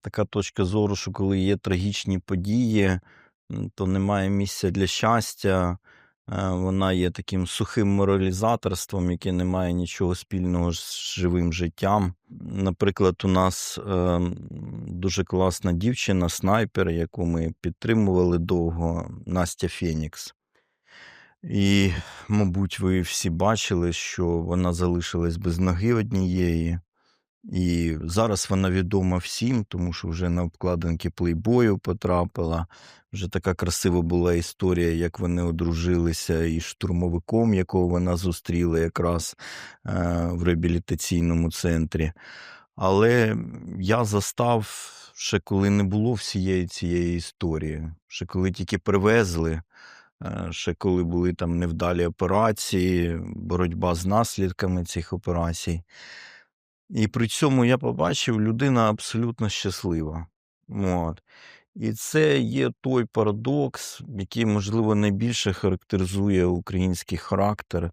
така точка зору, що коли є трагічні події, то немає місця для щастя. Е, Вона є таким сухим моралізаторством, яке не має нічого спільного з живим життям. Наприклад, у нас е, дуже класна дівчина, снайпер, яку ми підтримували довго, Настя Фенікс. І, мабуть, ви всі бачили, що вона залишилась без ноги однієї. І зараз вона відома всім, тому що вже на обкладинки плейбою потрапила. Вже така красива була історія, як вони одружилися із штурмовиком, якого вона зустріла якраз е, в реабілітаційному центрі. Але я застав ще коли не було всієї цієї історії, ще коли тільки привезли. Е, Ще коли були там невдалі операції, боротьба з наслідками цих операцій. І при цьому я побачив, людина абсолютно щаслива. От. І це є той парадокс, який, можливо, найбільше характеризує український характер.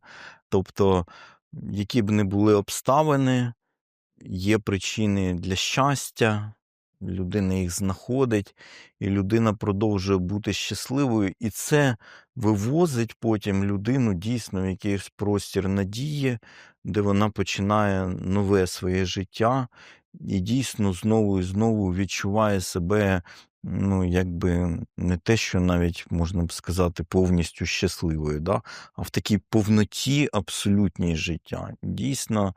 Тобто, які б не були обставини, є причини для щастя, людина їх знаходить, і людина продовжує бути щасливою, і це вивозить потім людину дійсно в якийсь простір надії, де вона починає нове своє життя і дійсно знову і знову відчуває себе, ну, якби не те, що навіть можна б сказати, повністю щасливою, да? а в такій повноті абсолютній життя. Дійсно,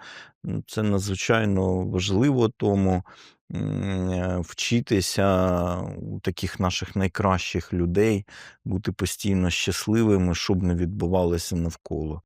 це надзвичайно важливо тому вчитися у таких наших найкращих людей, бути постійно щасливими, щоб не відбувалося навколо.